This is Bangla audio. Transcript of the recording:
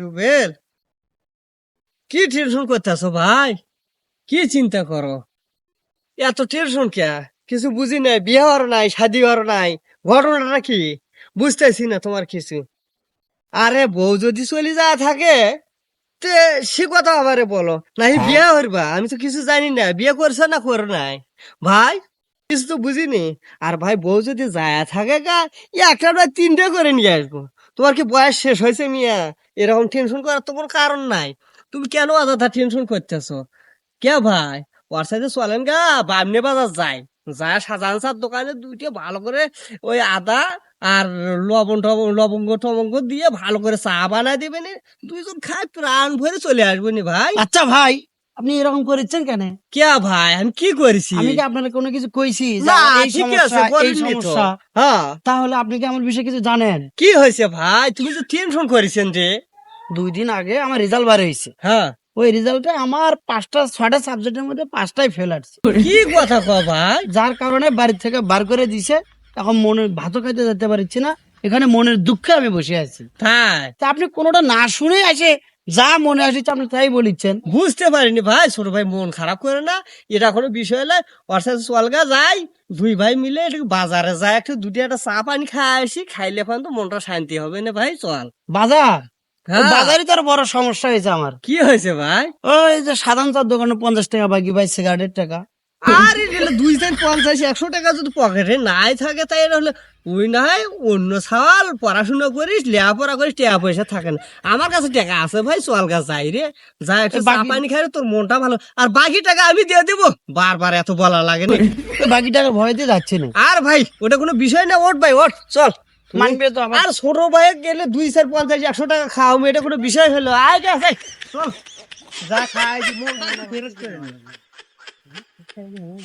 রুবেল কি টেনশন করতেছো ভাই? কি চিন্তা করো? এত টেনশন কে? কিছু বুঝি নাই বিয়ে নাই শাদি হওয়ার নাই ঘটনাটা কি? বুঝতেছি না তোমার কিছু। আরে বউ যদি চলে যা থাকে তে সে কথা আমারে বলো নাই বিয়ে হইবা? আমি তো কিছু জানি না বিয়ে করছে না করে নাই। ভাই কিছু তো বুঝিনি। আর ভাই বউ যদি যায় থাকে গা একটা তিনটে করে নিয়ে আসব। তোমার কি বয়স শেষ হয়েছে মিয়া? এরকম টেনশন করার তো কোনো কারণ নাই। তুমি কেন আদাটা টেনশন করতেছো? কে ভাই? ওর সাথে চলেন গা, বামনে বাজার যায় যায় সাজান সার দোকানে দুইটা ভালো করে ওই আদা আর লবণ টবণ লবঙ্গ টবঙ্গ দিয়ে ভালো করে চা বানায় দিবেন। দুইজন খায় প্রাণ ভরে চলে আসব নি ভাই। আচ্ছা ভাই আপনি এরকম করেছেন কেন? কে ভাই? আমি কি করেছি? আমি কি আপনার কোনো কিছু কইছি আছে হ্যাঁ। তাহলে আপনি কি আমার বিষয়ে কিছু জানেন? কি হয়েছে ভাই? তুমি তো টেনশন করেছেন যে। দুই দিন আগে আমার রেজাল্ট বার হয়েছে। হ্যাঁ। ওই রেজাল্টে আমার পাঁচটা ছয়টা সাবজেক্টের মধ্যে পাঁচটাই ফেল আসছে। কি কথা কও ভাই? যার কারণে বাড়ি থেকে বার করে দিছে। এখন মনে ভাতও খাইতে যেতে পারছি না। এখানে মনের দুঃখে আমি বসে আছি। তাই? আপনি কোনোটা না শুনে আসে যা মনে আসছে আপনি তাই বলিচ্ছেন। বুঝতে পারিনি ভাই ছোট ভাই মন খারাপ করে না এটা কোনো বিষয় নয়। ওর সাথে চলগা যাই দুই ভাই মিলে একটু বাজারে যায় একটু দুটি একটা চা পানি খাই আসি খাইলে পান তো মনটা শান্তি হবে না ভাই চল। বাজার? হ্যাঁ। বাজারই তো আর বড় সমস্যা হয়েছে আমার। কি হয়েছে ভাই? ওই যে সাধারণ চার দোকানে পঞ্চাশ টাকা বাকি ভাই সিগারেটের টাকা। আর এটা দুই তিন পঞ্চাশ একশো টাকা যদি পকেটে নাই থাকে তাই এটা হলে ওই না হয় অন্য সাল পড়াশোনা করিস লেখাপড়া করিস টাকা পয়সা থাকে না। আমার কাছে টাকা আছে ভাই চল গা যাই রে। যা একটু চা পানি খাই তোর মনটা ভালো। আর বাকি টাকা আমি দিয়ে দেবো। বারবার এত বলা লাগে না। বাকি টাকা ভয় দিয়ে যাচ্ছে না। আর ভাই ওটা কোনো বিষয় না ওঠ ভাই ওঠ চল। মানবে তো আর ছোট ভাই গেলে দুই চার পঞ্চাশ একশো টাকা খাওয়া এটা কোনো বিষয় হলো? আয় চল। যা খাই ফেরত করে। নে।